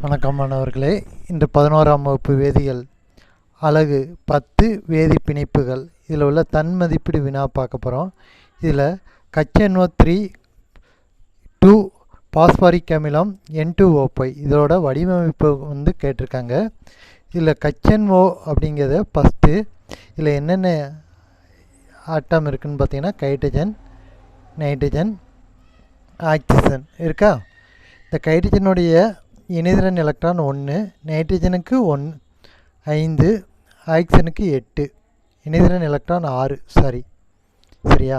வணக்கம் மாணவர்களே. இந்த பதினோராம் வகுப்பு வேதியியல் அலகு பத்து வேதி பிணைப்புகள். இதில் உள்ள தன் மதிப்பீடு வினா பார்க்க போகிறோம் இதில் கச்சென்ஓ த்ரீ டூ பாஸ்பாரிக் அமிலம் என் டூ ஓப்பை இதோட வடிவமைப்பு வந்து கேட்டிருக்காங்க. இதில் கச்சென்ஓ அப்படிங்கிறத ஃபஸ்ட்டு இதில் என்னென்ன ஆட்டம் இருக்குதுன்னு பார்த்தீங்கன்னா கைட்ரஜன் நைட்ரஜன் ஆக்சிஜன் இருக்கா? இந்த கைட்ரஜனுடைய இணைதிறன் எலக்ட்ரான் ஒன்று நைட்ரஜனுக்கு ஒன் ஐந்து ஆக்சிஜனுக்கு எட்டு இணைதிறன் எலக்ட்ரான் ஆறு சாரி சரியா?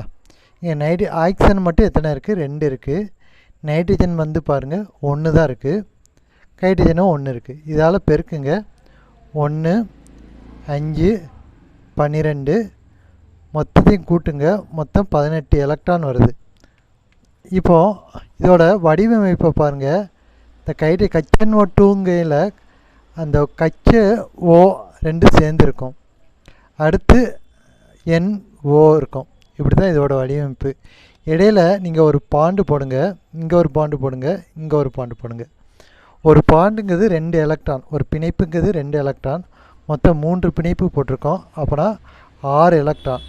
இங்கே நைட் ஆக்சிஜன் மட்டும் எத்தனை இருக்குது ரெண்டு இருக்குது நைட்ரஜன் வந்து பாருங்கள் ஒன்று தான் இருக்குது ஹைட்ரஜனும் ஒன்று இருக்குது இதால் பெருக்குங்க. ஒன்று அஞ்சு பன்னிரெண்டு மொத்தத்தையும் கூட்டுங்க. மொத்தம் பதினெட்டு எலக்ட்ரான் வருது. இப்போது இதோட வடிவமைப்பை பாருங்கள் இந்த கயிறு கச்சன் ஓ டூங்கையில் அந்த கச்ச ஓ ரெண்டு சேர்ந்துருக்கும். அடுத்து என் ஓ இருக்கும். இப்படி தான் இதோட வடிவமைப்பு. இடையில நீங்கள் ஒரு பாண்டு போடுங்க இங்கே ஒரு பாண்டு போடுங்க இங்கே ஒரு பாண்டு போடுங்க. ஒரு பாண்டுங்கிறது ரெண்டு எலக்ட்ரான் ஒரு பிணைப்புங்கிறது ரெண்டு எலக்ட்ரான். மொத்தம் மூன்று பிணைப்பு போட்டிருக்கோம். அப்போனா ஆறு எலக்ட்ரான்.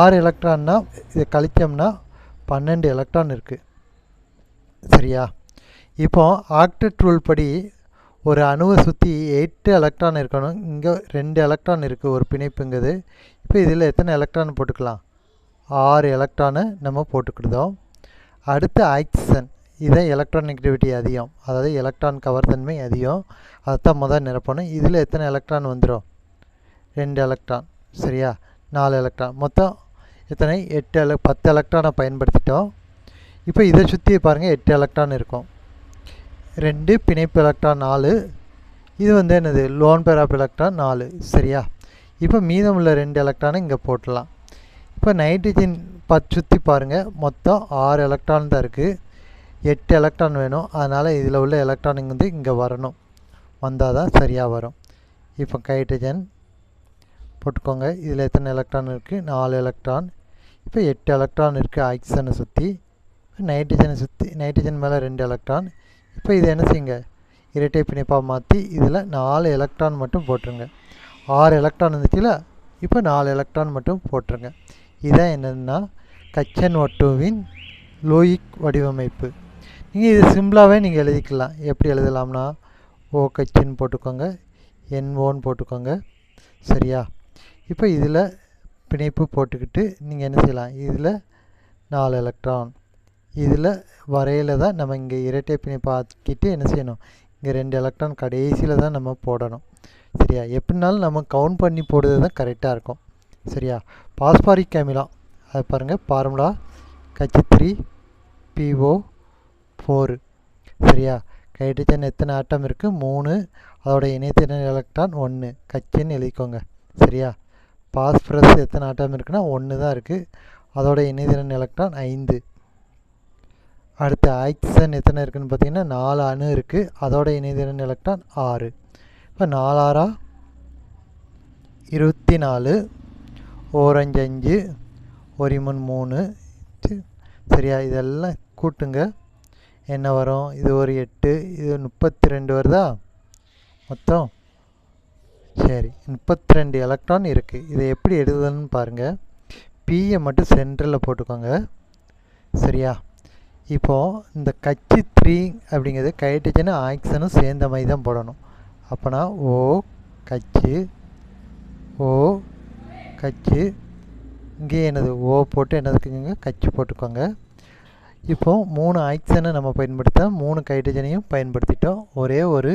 ஆறு எலக்ட்ரான்னா இதை கழித்தோம்னா பன்னெண்டு எலக்ட்ரான் இருக்குது சரியா? இப்போ ஆக்டட் ரூல் படி ஒரு அணுவை சுற்றி எட்டு எலக்ட்ரான் இருக்கணும். இங்கே ரெண்டு எலக்ட்ரான் இருக்குது ஒரு பிணைப்புங்கிறது இப்போ இதில் எத்தனை எலக்ட்ரான் போட்டுக்கலாம்? ஆறு எலக்ட்ரானு நம்ம போட்டுக்கிடுதோம். அடுத்து ஆக்சிஜன் இதான் எலக்ட்ரான் நெகட்டிவிட்டி அதிகம். அதாவது எலக்ட்ரான் கவர்தன்மை அதிகம். அதைத்தான் முதல் நிரப்பணும். இதில் எத்தனை எலக்ட்ரான் வந்துடும் ரெண்டு எலக்ட்ரான் சரியா? நாலு எலக்ட்ரான் மொத்தம் எத்தனை? எட்டு எல பத்து எலக்ட்ரானை பயன்படுத்திட்டோம். இப்போ இதை சுற்றி பாருங்கள் எட்டு எலக்ட்ரான் இருக்கும். ரெண்டு பிணைப்பு எலக்ட்ரான் நாலு. இது வந்து என்னது? லோன் பேர் எலக்ட்ரான் நாலு. சரியா? இப்போ மீதமுள்ள ரெண்டு எலக்ட்ரானை இங்கே போட்டலாம். இப்போ நைட்ரஜன் ப சுற்றி பாருங்கள் மொத்தம் ஆறு எலக்ட்ரான் தான் இருக்குது எட்டு எலக்ட்ரான் வேணும். அதனால் இதில் உள்ள எலக்ட்ரானிங் வந்து இங்கே வரணும். வந்தால் தான் சரியாக வரும். இப்போ ஹைட்ரஜன் போட்டுக்கோங்க. இதில் எத்தனை எலக்ட்ரான் இருக்குது நாலு எலக்ட்ரான் இப்போ எட்டு எலக்ட்ரான் இருக்குது ஆக்சிஜனை சுற்றி நைட்ரஜனை சுற்றி நைட்ரஜன் மேலே ரெண்டு எலக்ட்ரான் இப்போ இதை என்ன செய்யுங்க? இரட்டை பிணைப்பாக மாற்றி இதில் நாலு எலக்ட்ரான் மட்டும் போட்டுருங்க. ஆறு எலக்ட்ரான் இருந்துச்சுல இப்போ நாலு எலக்ட்ரான் மட்டும் போட்டுருங்க. இதான் என்னென்னா கச்சன் ஒட்டுவின் லோயிக் வடிவமைப்பு. நீங்கள் இது சிம்பிளாகவே நீங்கள் எழுதிக்கலாம். எப்படி எழுதலாம்னா ஓ கச்சின்னு போட்டுக்கோங்க என் ஓன்னு போட்டுக்கோங்க. சரியா? இப்போ இதில் பிணைப்பு போட்டுக்கிட்டு நீங்கள் என்ன செய்யலாம்? இதில் நாலு எலக்ட்ரான் இதில் வரையில் தான் நம்ம இங்கே இரட்டை பிணைப்பு ஆக்கிட்டு என்ன செய்யணும்? இங்கே ரெண்டு எலக்ட்ரான் கடைசியில் தான் நம்ம போடணும். சரியா? எப்படினாலும் நம்ம கவுண்ட் பண்ணி போடுறது தான் கரெக்டாக இருக்கும். சரியா? பாஸ்பாரிக் அமிலம் அது பாருங்கள் ஃபார்முலா கச்சி த்ரீ பிஓ ஃபோரு சரியா? ஹைட்ரஜன் எத்தனை ஆட்டம் இருக்குது மூணு. அதோட இணையத்திறன் எலக்ட்ரான் ஒன்று கச்சின்னு எழுதிக்கோங்க. சரியா? பாஸ்பரஸ் எத்தனை ஆட்டம் இருக்குன்னா ஒன்று தான் இருக்குது அதோட இணைதிறன் எலக்ட்ரான் ஐந்து. அடுத்து ஆக்சிஜன் எத்தனை இருக்குதுன்னு பார்த்தீங்கன்னா நாலு அணு இருக்குது அதோட இணைதிறன் எலக்ட்ரான் ஆறு. இப்போ நாலாறா? இருபத்தி நாலு ஓரஞ்சு அஞ்சு. ஒரிமன் மூணு. சரியா? இதெல்லாம் கூட்டுங்க. என்ன வரும்? இது ஒரு எட்டு. இது முப்பத்தி ரெண்டு வருதா? மொத்தம்? சரி. முப்பத்தி ரெண்டு எலக்ட்ரான் இருக்குது இதை எப்படி எழுதுதுன்னு பாருங்கள் பியை மட்டும் சென்டரில் போட்டுக்கோங்க. சரியா? இப்போது இந்த கச்சி த்ரீ அப்படிங்கிறது ஹைட்ரஜனும் ஆக்சனும் சேர்ந்த மாதிரி தான் போடணும். அப்போனா ஓ கச்சு ஓ கச்சு இங்கே என்னது ஓ போட்டு என்னதுக்குங்க கச்சு போட்டுக்கோங்க. இப்போது மூணு ஆக்சனை நம்ம பயன்படுத்த மூணு ஹைட்ரஜனையும் பயன்படுத்திட்டோம். ஒரே ஒரு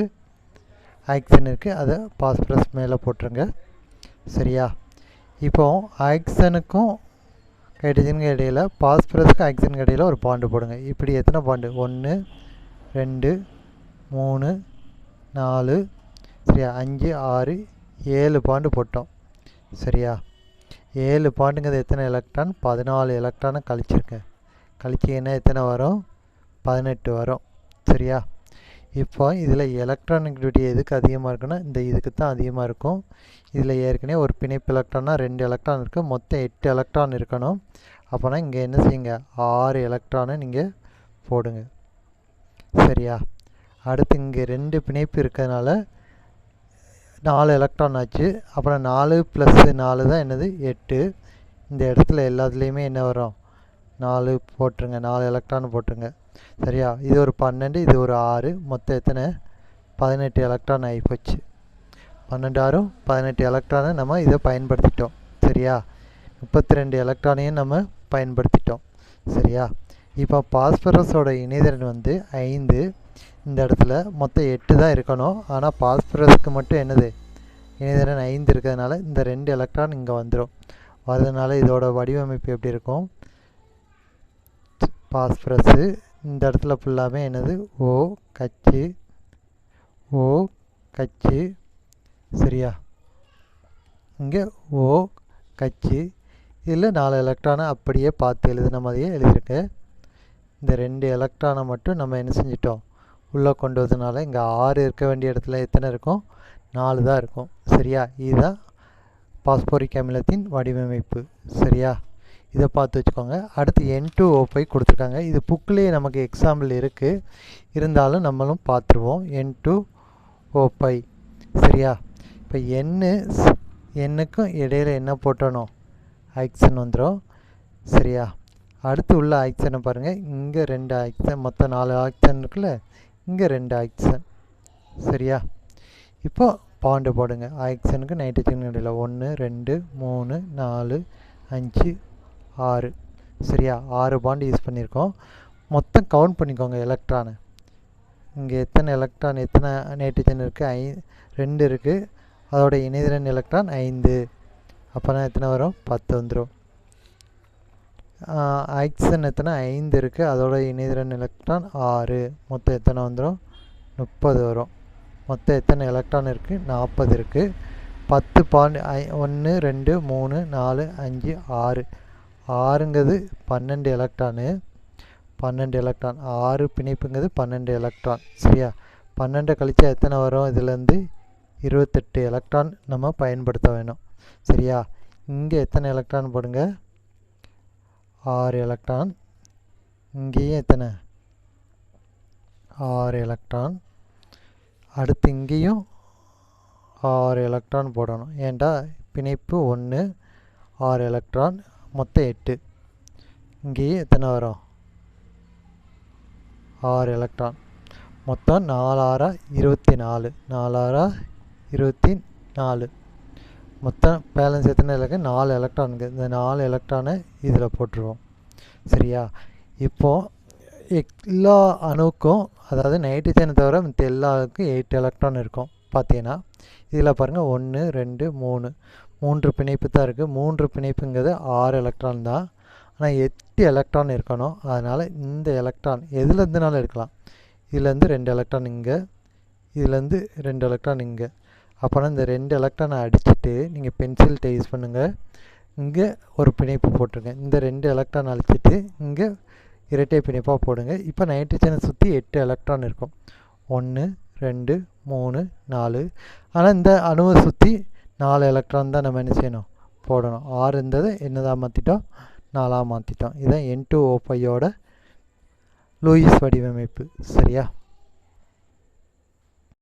ஆக்சன் இருக்குது அதை பாஸ்பரஸ் மேலே போட்டுருங்க. சரியா? இப்போது ஆக்சனுக்கும் ஹைட்ரஜனுக்கு இடையில் பாஸ்பரஸுக்கு ஆக்சிஜனுக்கு இடையில் ஒரு பாண்டு போடுங்க. இப்படி எத்தனை பாண்டு ஒன்று ரெண்டு மூணு நாலு சரியா? அஞ்சு ஆறு ஏழு பாண்டு போட்டோம். சரியா? ஏழு பாண்டுங்கிறது எத்தனை எலக்ட்ரான் பதினாலு எலக்ட்ரானை கழிச்சிருக்கேன் கழிச்சிங்கன்னா எத்தனை வரும்? பதினெட்டு வரும். சரியா? இப்போ இதில் எலக்ட்ரானிக்டிவிட்டி எதுக்கு அதிகமாக இருக்குன்னா இந்த இதுக்கு தான் அதிகமாக இருக்கும். இதில் ஏற்கனவே ஒரு பிணைப்பு எலக்ட்ரான்னா ரெண்டு எலக்ட்ரான் இருக்குது மொத்தம் எட்டு எலக்ட்ரான் இருக்கணும். அப்போனா இங்கே என்ன செய்யுங்க? ஆறு எலக்ட்ரானை நீங்கள் போடுங்க. சரியா? அடுத்து இங்கே ரெண்டு பிணைப்பு இருக்கிறதுனால நாலு எலக்ட்ரான் ஆச்சு. அப்புறம் நாலு ப்ளஸ்ஸு நாலு தான் என்னது? எட்டு. இந்த இடத்துல எல்லாத்துலேயுமே என்ன வரும்? நாலு போட்டுருங்க. நாலு எலக்ட்ரான் போட்டுருங்க. சரியா? இது ஒரு பன்னெண்டு இது ஒரு ஆறு. மொத்தம் எத்தனை? பதினெட்டு எலக்ட்ரான் ஆகிப்போச்சு பன்னெண்டு ஆறும் பதினெட்டு எலக்ட்ரானை நம்ம இதை பயன்படுத்திட்டோம். சரியா? முப்பத்தி ரெண்டு எலக்ட்ரானையும் நம்ம பயன்படுத்திட்டோம். சரியா? இப்போ பாஸ்பரஸோட இணைதிறன் வந்து ஐந்து. இந்த இடத்துல மொத்தம் எட்டு தான் இருக்கணும். ஆனால் பாஸ்பரஸுக்கு மட்டும் என்னது? இணைதிறன் ஐந்து இருக்கிறதுனால இந்த ரெண்டு எலக்ட்ரான் இங்கே வந்துடும் வரதுனால இதோட வடிவமைப்பு எப்படி இருக்கும்? பாஸ்பரஸு இந்த இடத்துல ஃபுல்லாமே என்னது? ஓ கச்சு. ஓ கச்சு. சரியா? இங்கே ஓ கச்சு. இதில் நாலு எலக்ட்ரானை அப்படியே பார்த்து எழுதுன மாதிரியே எழுதியிருக்கேன் இந்த ரெண்டு எலக்ட்ரானை மட்டும் நம்ம என்ன செஞ்சிட்டோம்? உள்ளே கொண்டு வந்ததுனால இங்கே ஆறு இருக்க வேண்டிய இடத்துல எத்தனை இருக்கும்? நாலு தான் இருக்கும். சரியா? இதுதான் பாஸ்போரிக் அமிலத்தின் வடிவமைப்பு. சரியா? இதை பார்த்து வச்சுக்கோங்க. அடுத்து என் டூ ஓப்பை கொடுத்துருக்காங்க இது புக்கிலேயே நமக்கு எக்ஸாம்பிள் இருக்குது இருந்தாலும் நம்மளும் பார்த்துருவோம். என் டூ ஓப்பை சரியா? இப்போ எண்ணு எண்ணுக்கும் இடையில என்ன போட்டணும் ஆக்சன் வந்துடும் சரியா? அடுத்து உள்ள ஆக்சனை பாருங்கள் இங்கே ரெண்டு ஆக்சன் மொத்தம் நாலு ஆக்சன் இருக்குல்ல? இங்கே ரெண்டு ஆக்சன் சரியா? இப்போது பாண்டு போடுங்க. ஆக்சனுக்கு நைட்ரஜன் இடையில் ஒன்று ரெண்டு மூணு நாலு அஞ்சு ஆறு. சரியா? ஆறு பாண்டு யூஸ் பண்ணியிருக்கோம். மொத்தம் கவுண்ட் பண்ணிக்கோங்க எலக்ட்ரானு இங்கே எத்தனை எலக்ட்ரான் எத்தனை நைட்ரஜன் இருக்குது ஐ ரெண்டு இருக்குது அதோட இணைதிறன் எலக்ட்ரான் ஐந்து. அப்போனா எத்தனை வரும்? பத்து வந்துடும் ஆக்சிஜன் எத்தனை? ஐந்து இருக்குது அதோட இணைதிறன் எலக்ட்ரான் ஆறு. மொத்தம் எத்தனை வந்துடும் முப்பது வரும். மொத்தம் எத்தனை எலக்ட்ரான் இருக்குது நாற்பது இருக்குது பத்து பாண்டு ஐ ஒன்று ரெண்டு மூணு நாலு அஞ்சு ஆறு. ஆறுங்கிறது பன்னெண்டு எலக்ட்ரானு பன்னெண்டு எலக்ட்ரான் ஆறு பிணைப்புங்கிறது பன்னெண்டு எலக்ட்ரான் சரியா? பன்னெண்டை கழிச்சா எத்தனை வரும்? இதுலேருந்து இருபத்தெட்டு எலக்ட்ரான் நம்ம பயன்படுத்த வேணும். சரியா? இங்கே எத்தனை எலக்ட்ரான் போடுங்க? ஆறு எலக்ட்ரான் இங்கேயும் எத்தனை? ஆறு எலக்ட்ரான் அடுத்து இங்கேயும் ஆறு எலக்ட்ரான் போடணும். ஏன்டா பிணைப்பு ஒன்று ஆறு எலக்ட்ரான் மொத்தம் எட்டு. இங்கேயும் எத்தனை வரும்? ஆறு எலக்ட்ரான் மொத்தம் நாலாரா இருபத்தி நாலு நாலாரா இருபத்தி நாலு மொத்தம் பேலன்ஸ் எத்தனை இருக்குது நாலு எலக்ட்ரானுக்கு இந்த நாலு எலக்ட்ரானை இதில் போட்டுருவோம். சரியா? இப்போது எல்லா அணுக்கும் அதாவது நைட்ரஜனை தவிர மற்ற எல்லாருக்கும் எயிட் எலக்ட்ரான் இருக்கும். பார்த்தீங்கன்னா இதில் பாருங்கள் ஒன்று ரெண்டு மூணு. மூன்று பிணைப்பு தான் இருக்குது மூன்று பிணைப்புங்கிறது ஆறு எலக்ட்ரான் தான். ஆனால் எட்டு எலக்ட்ரான் இருக்கணும். அதனால் இந்த எலக்ட்ரான் எதுலேருந்துனாலும் எடுக்கலாம். இதுலேருந்து ரெண்டு எலக்ட்ரான் இங்கே இதுலேருந்து ரெண்டு எலக்ட்ரான் இங்கே. அப்போனா இந்த ரெண்டு எலக்ட்ரானை அடிச்சுட்டு நீங்கள் பென்சில்கிட்ட யூஸ் பண்ணுங்கள் இங்கே ஒரு பிணைப்பு போட்டுருங்க இந்த ரெண்டு எலக்ட்ரான் அழிச்சிட்டு இங்கே இரட்டை பிணைப்பாக போடுங்க. இப்போ நைட்ரஜனை சுற்றி எட்டு எலக்ட்ரான் இருக்கும். ஒன்று ரெண்டு மூணு நாலு. ஆனால் இந்த அணுவை சுற்றி நாலு எலக்ட்ரான் தான் நம்ம என்ன செய்யணும்? போடணும். ஆறு இருந்தது என்னதான் மாற்றிட்டோம் நாலாக மாற்றிட்டோம் இதுதான் என் டூ ஓ ஃபையோட லூயிஸ் வடிவமைப்பு. சரியா?